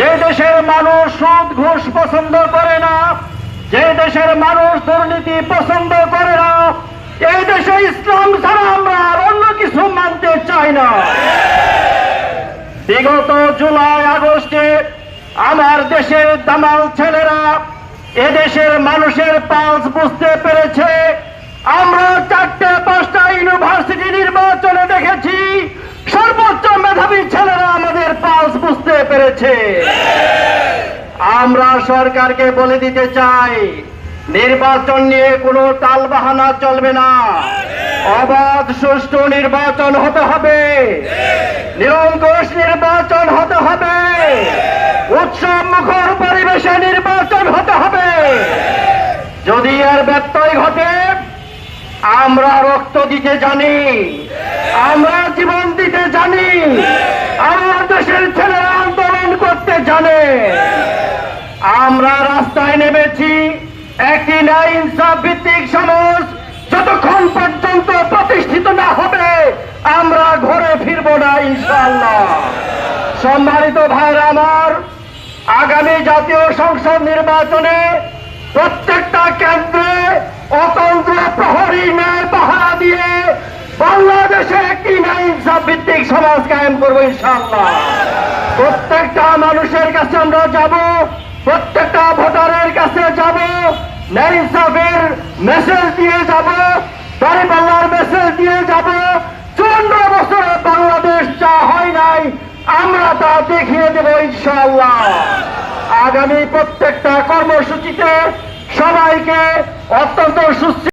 যে দেশের মানুষ সুদ, ঘুষ পছন্দ করে না, যে দেশের মানুষ দুর্নীতি পছন্দ করে না, এই দেশে ইসলাম ছাড়া আমরা আর অন্য কিছু মানতে চাই না। বিগত জুলাই, আগস্টে আমার দেশের দামাল ছেলেরা এদেশের মানুষের পালস বুঝতে পেরেছে। আমরা চারটে, পাঁচটা ইউনিভার্সিটি নির্বাচনে দেখেছি, সর্বোচ্চ মেধাবী ছেলেরা আমাদের পালস বুঝতে পেরেছে। আমরা সরকারকে বলে দিতে চাই, নির্বাচন নিয়ে কোনো টালবাহানা চলবে না। অবাধ, সুষ্ঠু নির্বাচন হতে হবে। নিরঙ্কুশ নির্বাচন হতে হবে। উৎসব মুখর পরিবেশে নির্বাচন হতে হবে। যদি এর ব্যত্যয় ঘটে, আমরা রক্ত দিতে জানি। আমরা জীবন দিতে জানি আমার দেশের ছেলেরা আন্দোলন করতে জানে আমরা রাস্তায় নেমেছি। একটি ন্যায় ইনসাফ ভিত্তিক সমাজ যতক্ষণ পর্যন্ত প্রতিষ্ঠিত না হবে, আমরা ঘরে ফিরব না, ইনশাআল্লাহ। সম্মানিত ভাইরা আমার, আগামী জাতীয় সংসদ নির্বাচনে প্রত্যেকটা কেন্দ্রে অতন্ত্র প্রহরী ন্যায় পাহারা দিয়ে বাংলাদেশে একটি ন্যায় ইনসাফ ভিত্তিক সমাজ কায়েম করব, ইনশাআল্লাহ। প্রত্যেকটা মানুষের কাছে আমরা যাব। প্রত্যেকটা ভোটারের কাছে যাব, ন্যায় ইনসাফের মেসেজ দিয়ে যাব দারিপাল্লার মেসেজ দিয়ে যাব। চুয়ান্ন বছরে বাংলাদেশ যা হয় নাই, আমরা তা দেখিয়ে দেব ইনশাআল্লাহ। আগামী প্রত্যেকটা কর্মসূচিতে সবাইকে অত্যন্ত সুস্থ